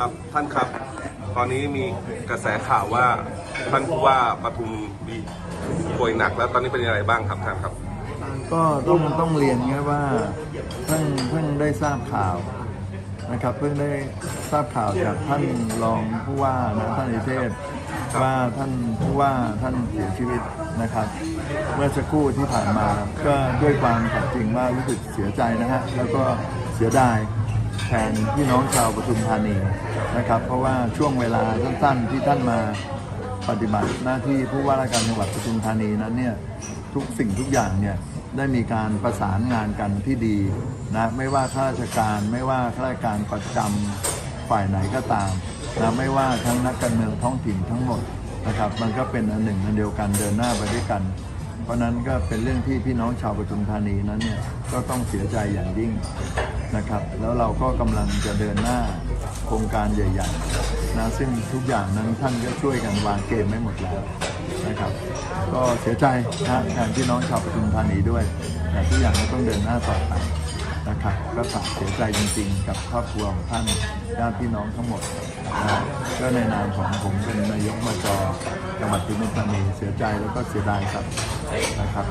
ครับท่านครับ ตอนนี้มีกระแสข่าวว่าท่านผู้ว่าปทุมมีป่วยหนักแล้วตอนนี้เป็นยังไงบ้างครับท่านครับ ก็ต้องต้องเรียนแค่ว่าเพิ่งเพิ่งได้ทราบข่าวนะครับเพิ่งได้ทราบข่าวจากท่านรองผู้ว่านะท่านอิเทพว่าท่านผู้ว่าท่านเสียชีวิตนะครับ เมื่อสักครู่ที่ผ่านมาก็ด้วยความขัดจริงว่ารู้สึกเสียใจนะฮะแล้วก็เสียดาย แทนพี่น้องชาวปทุมธานีนะครับ เพราะว่าช่วงเวลาสั้นๆ ที่ท่านมาปฏิบัติหน้าที่ผู้ว่าราชการจังหวัดปทุมธานีนั้นเนี่ยทุกสิ่งทุกอย่างเนี่ยได้มีการประสานงานกันที่ดีนะไม่ว่าข้าราชการไม่ว่าข้าราชการประจำฝ่ายไหนก็ตามนะไม่ว่าทั้งนักการเมืองท้องถิ่นทั้งหมดนะครับมันก็เป็นอันหนึ่งอันเดียวกันเดินหน้าไปด้วยกัน เพราะนั้นก็เป็นเรื่องที่พี่น้องชาวปทุมธานีนั้นเนี่ยก็ต้องเสียใจอย่างยิ่ง นะครับ แล้วเราก็กำลังจะเดินหน้าโครงการใหญ่ๆนะซึ่งทุกอย่างนั้นท่านก็ช่วยกันวางเกมไม่หมดแล้วนะครับ ก็เสียใจนะแทนพี่น้องชาวปทุมธานีด้วย แต่ทุกอย่างก็ต้องเดินหน้าต่อไปนะครับก็ฝากเสียใจจริงๆ กับครอบครัวของท่านญาติพี่น้องทั้งหมดนะก็ในนามของผมเป็นนายกมจจังหวัดปทุมธานีเสียใจแล้วก็เสียดายครับนะครับ